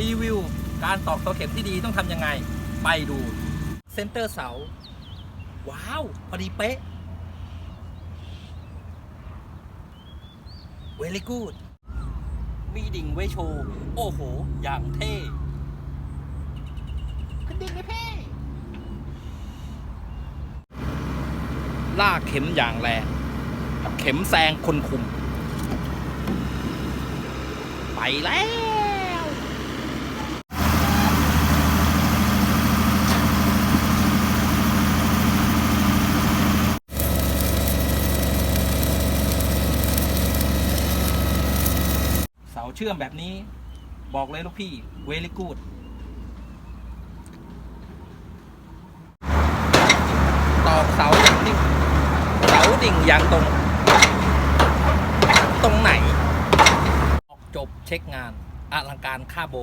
รีวิว การตอกเสาเข็มที่ดีต้องทำยังไง ไปดูเซนเตอร์เสา ว้าว พอดีเป๊ะเวลี่กูดมีดิ่งไว้โชว์ โอ้โห อย่างเท่ขึ้นดิ่งเลยพี่ลากเข็มอย่างแรงเข็มแซงคนคุม ไปแล้ว เสาเชื่อมแบบนี้ บอกเลยลูกพี่เวลิกูดตอกเสาอย่างนิ่งเสาดิ่งอย่างตรง ตรงไหนออกจบเช็คงานอลังการค่าโบ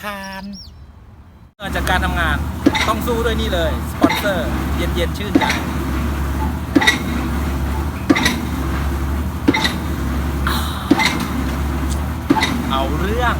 ผ่านเงินจากการทำงานต้องสู้ด้วยนี่เลย สปอนเซอร์ เย็น ๆ ชื่นใจ เอาเรื่อง